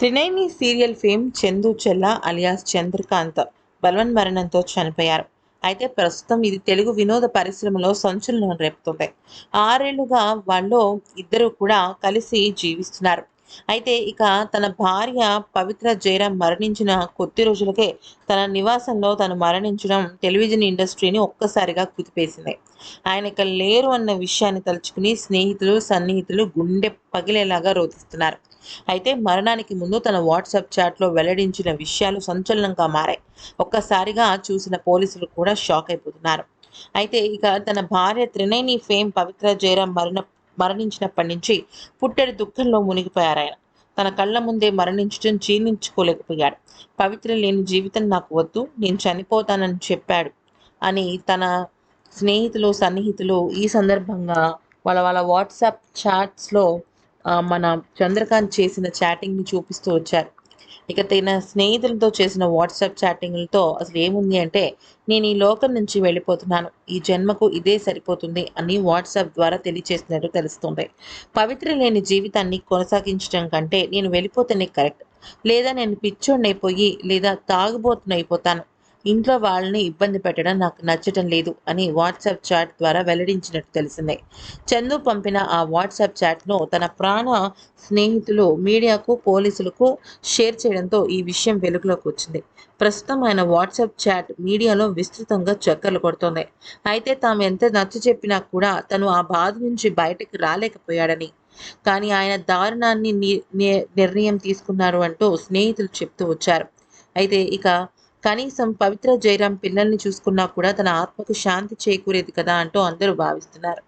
త్రినేని serial fame Chandu చెల్ల alias Chandrakant బలవన్ మరణంతో చనిపోయారు. అయితే ప్రస్తుతం ఇది తెలుగు వినోద పరిశ్రమలో సంచలనం రేపుతుంది. ఆరేళ్ళుగా వాళ్ళు ఇద్దరు కూడా కలిసి జీవిస్తున్నారు. అయితే ఇక తన భార్య పవిత్ర జయరాం మరణించిన కొద్ది రోజులకే తన నివాసంలో తను మరణించడం టెలివిజన్ ఇండస్ట్రీని ఒక్కసారిగా కుదిపేసింది. ఆయన ఇక లేరు అన్న విషయాన్ని తలుచుకుని స్నేహితులు సన్నిహితులు గుండె పగిలేలాగా రోధిస్తున్నారు. అయితే మరణానికి ముందు తన వాట్సాప్ చాట్లో వెల్లడించిన విషయాలు సంచలనంగా మారాయి. ఒక్కసారిగా చూసిన పోలీసులు కూడా షాక్ అయిపోతున్నారు. అయితే ఇక తన భార్య త్రినేని ఫేమ్ పవిత్ర జయరాం మరణ మరణించినప్పటి నుంచి పుట్టెడు దుఃఖంలో మునిగిపోయారు ఆయన. తన కళ్ళ ముందే మరణించడం జీర్ణించుకోలేకపోయాడు. పవిత్ర లేని జీవితం నాకు వద్దు నేను చనిపోతానని చెప్పాడు అని తన స్నేహితులు సన్నిహితులు ఈ సందర్భంగా వాళ్ళ వాళ్ళ వాట్సాప్ చాట్స్లో మన చంద్రకాంత్ చేసిన చాటింగ్ని చూపిస్తూ వచ్చారు. ఇక తన స్నేహితులతో చేసిన వాట్సాప్ చాటింగ్లతో అసలు ఏముంది అంటే నేను ఈ లోకం నుంచి వెళ్ళిపోతున్నాను. ఈ జన్మకు ఇదే సరిపోతుంది అని వాట్సాప్ ద్వారా తెలియచేసినట్టు తెలుస్తుంది. పవిత్ర లేని జీవితాన్ని కొనసాగించడం కంటే నేను వెళ్ళిపోతేనే కరెక్ట్. లేదా నేను పిచ్చోడినైపోయి లేదా తాగుబోతునైపోతాను. ఇంట్లో వాళ్ళని ఇబ్బంది పెట్టడం నాకు నచ్చటం లేదు అని వాట్సాప్ చాట్ ద్వారా వెల్లడించినట్టు తెలిసింది. చందు పంపిన ఆ వాట్సాప్ చాట్ను తన ప్రాణ స్నేహితులు మీడియాకు పోలీసులకు షేర్ చేయడంతో ఈ విషయం వెలుగులోకి వచ్చింది. ప్రస్తుతం ఆయన వాట్సాప్ చాట్ మీడియాలో విస్తృతంగా చక్కర్లు కొడుతోంది. అయితే తాము ఎంత నచ్చ చెప్పినా కూడా తను ఆ బాధ నుంచి బయటకు రాలేకపోయాడని. కానీ ఆయన దారుణాన్ని నిర్ణయం తీసుకున్నారు అంటూ స్నేహితులు చెప్తూ వచ్చారు. అయితే ఇక కనీసం పవిత్ర జయరాం పిల్లల్ని చూసుకున్నా కూడా తన ఆత్మకు శాంతి చేకూరేది కదా అంటూ అందరూ భావిస్తున్నారు.